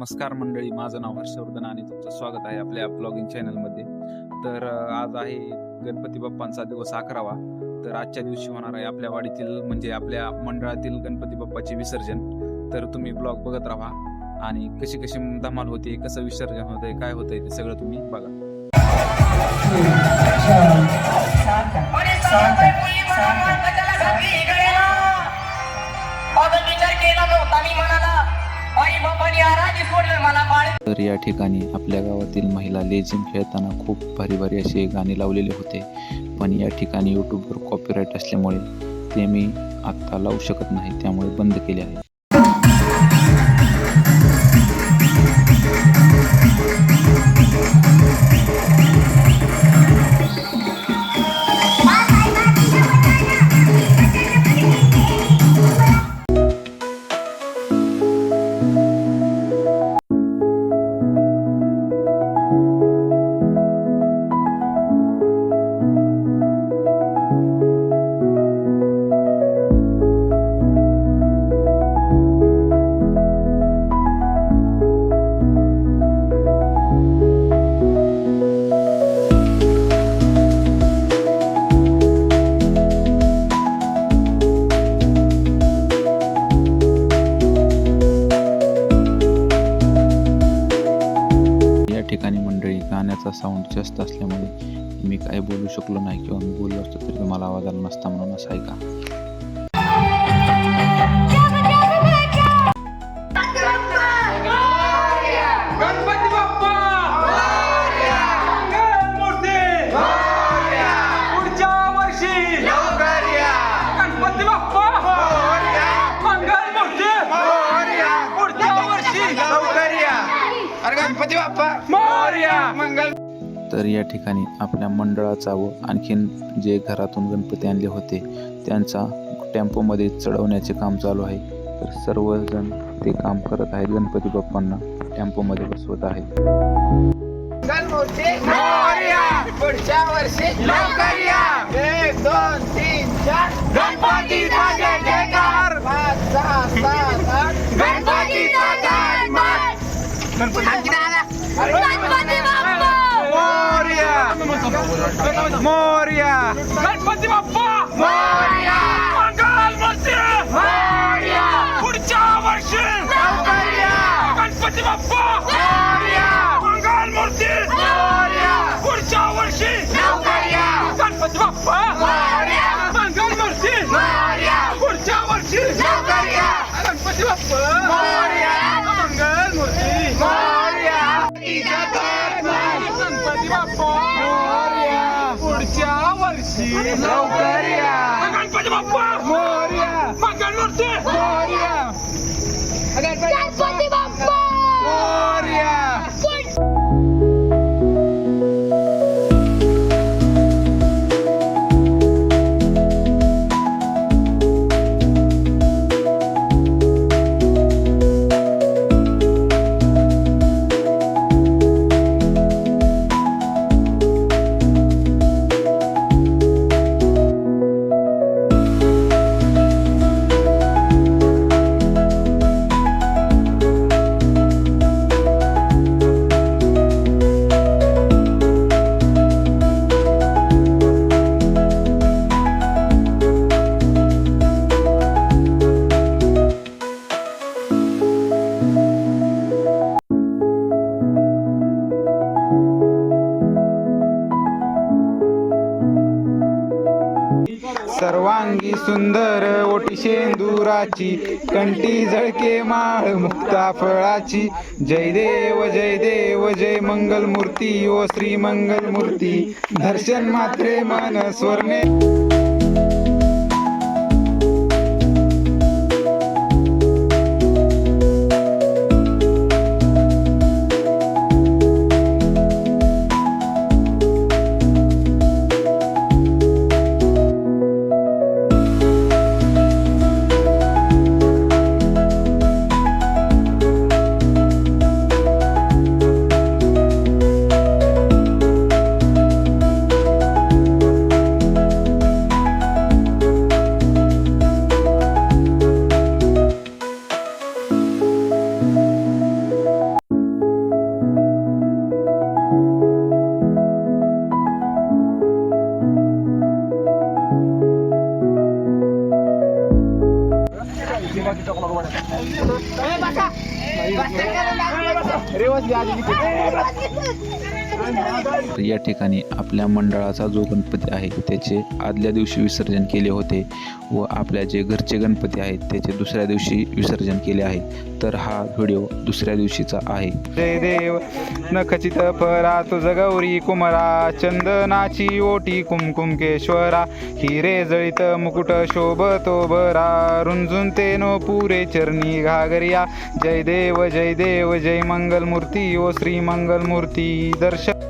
नमस्कार मंडळी माझं नाव हर्षवर्धन आणि तुमचं स्वागत आहे आपल्या ब्लॉगिंग चॅनलमध्ये तर आज आहे गणपती बाप्पांचा दिवस अकरावा. तर आजच्या दिवशी होणार आहे आपल्या वाडीतील म्हणजे आपल्या मंडळातील गणपती बाप्पाचे विसर्जन. तर तुम्ही ब्लॉग बघत राहा. आणि कशी कशी धमाल होते कसं विसर्जन होतंय काय होतंय ते सगळं तुम्ही बघा. तर या ठिकाणी आपल्या गावातील महिला लेझिम खेळताना खूप भारी भारी असे गाणे लावलेले होते. पण या ठिकाणी यूट्यूबवर कॉपीराईट असल्यामुळे ते मी आत्ता लावू शकत नाही त्यामुळे बंद केले आहे. जास्त असल्यामुळे मी काय बोलू शकलो नाही किंवा मी बोललो असतो तरी तुम्हाला आवाज आला नसता म्हणून असं ऐका गणपती बाप्पा! मंगलमूर्ती पुढच्या वर्षी गणपती बाप्पा! मंगलमूर्ती पुढच्या वर्षी गणपती बाप्पा! मोरया! मंगल तर या ठिकाणी आपल्या मंडळाचा व आणखीन जे घरातून गणपती आणले होते त्यांचा टेम्पोमध्ये चढवण्याचे काम चालू आहे. तर सर्वजण ते काम करत आहेत. गणपती बाप्पांना टेम्पोमध्ये बसवत आहेत. मोरया. गणपती बाप्पा! मोरया. मंगलमूर्ती मोरया. पुढच्या वर्षी! लवकर या गणपती बाप्पा! मोरया. मंगलमूर्ती मोरया. पुढच्या वर्षी! लवकर या गणपती बाप्पा! मोरया. मंगलमूर्ती मोरया. पुढच्या वर्षी! लवकर या गणपती बाप्पा! मोरया. मंगलमूर्ती मोरया. गणपती बाप्पा! गणपती वांगी सुंदर ओटी शेंदुराची कंटी झळके माळ मुक्ता फळाची. जय देव जय देव जय मंगल मूर्ती ओ श्री मंगल मूर्ती दर्शन मात्रे मन स्वर्णे. या ठिकाणी आपल्या मंडळाचा जो गणपती आहे त्याचे आदल्या दिवशी विसर्जन केले होते व आपल्या जे घरचे गणपती आहेत त्याचे दुसऱ्या दिवशी विसर्जन केले आहे तर हा व्हिडिओ दुसऱ्या दिवशीचा आहे. जय देव नखचित फरा तुझ गौरी कुमरा चंदनाची ओटी कुमकुम केश्वरा हिरे जळित मुकुट शोभतो बरा रुंजून ते नो पुरे चरणी घागरिया. जय देव जय देव जय मंगल मूर्ती ओ श्री मंगल मूर्ती दर्शन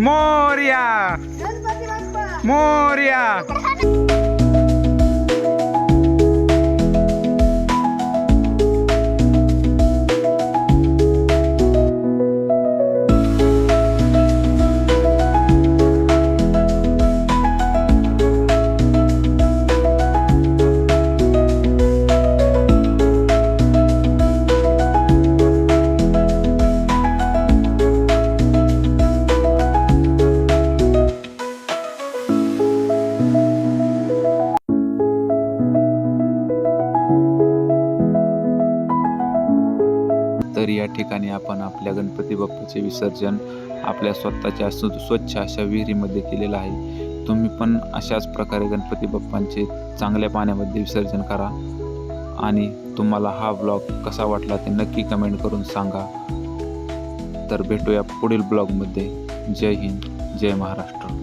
मोर्या. मोर्या. ठिकाणी आपण आपल्या गणपती बाप्पाचे विसर्जन आपल्या स्वतःच्या स्व- स्वच्छ अशा विहिरीमध्ये केलेलं आहे. तुम्ही पण अशाच प्रकारे गणपती बाप्पांचे चांगल्या पाण्यामध्ये विसर्जन करा. आणि तुम्हाला हा ब्लॉग कसा वाटला ते नक्की कमेंट करून सांगा. तर भेटूया पुढील ब्लॉगमध्ये. जय हिंद जय महाराष्ट्र.